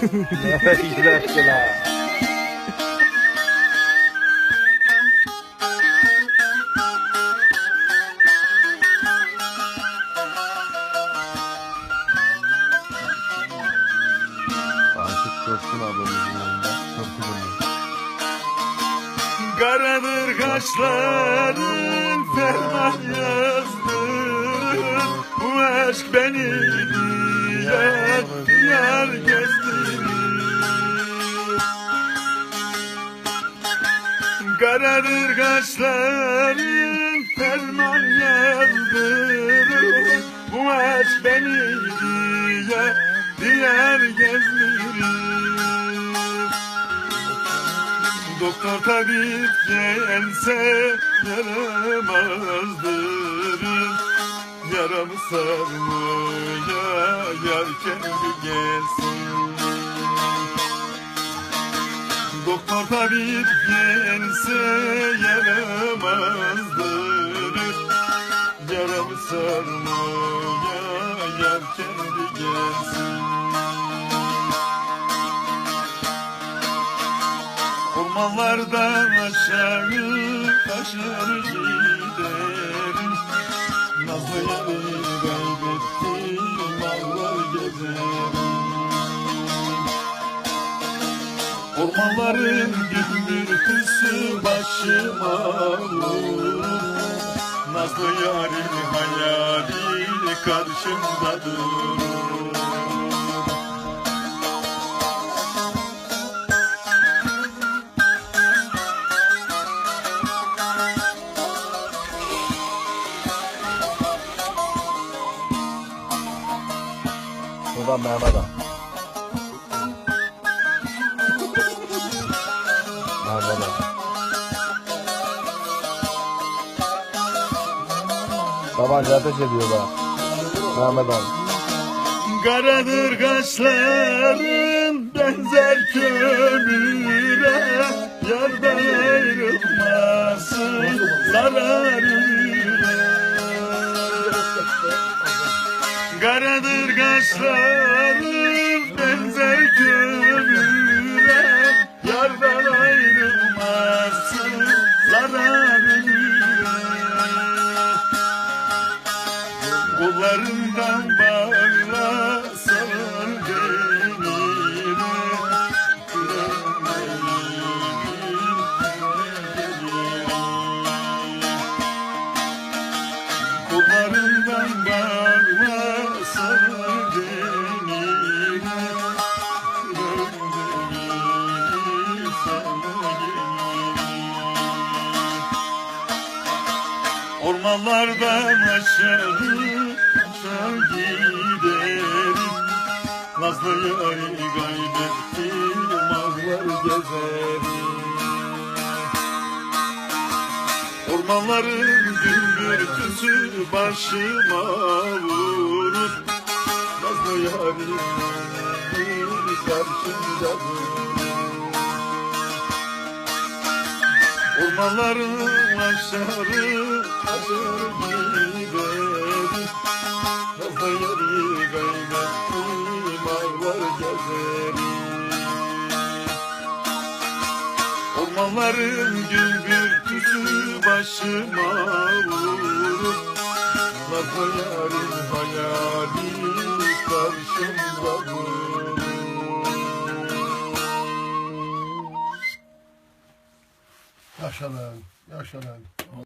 Ha. Aşık Coşkun ablamızın. Karadır kaşların ferman yazdırır Bu aşk beni Karadır kaşların ferman yazdırır Bu aşk beni diyar diyar gezdirir. Doktor tabip gelse yaramazdır Yaramı sarmaya yar kendi gelsin Doktor tabip gelse yaramazdır Yaramı sarmaya yar kendi gelsin. Ormanlardan aşağı aşağı giderim Nazlı yeri kaybettim Ormanların gümbürtüsü başıma vurur Nazlı yarim hayali karşımda durur Buradan. Tabanca ateş ediyorlar. Mehmet abi. Karadır kaşların benzer kömüre Yardan ayrılmasın zararıyla Karadır kaşların benzer kömüre Yardan Ormanlardan aşağı aşağı giderim. Nazlı yarı kaybettim ağlar gezerim. Ormanların gümbürtüsü başıma vurur. Nazlı yarı karşımda durur Ormanların aşağı aşağı giderim Fazla yeri kaybettim ağlar gezerim Ormanların gümbürtüsü başıma vurur. Fazla yarın hayali karşımda Yaşa lan, yaşa lan.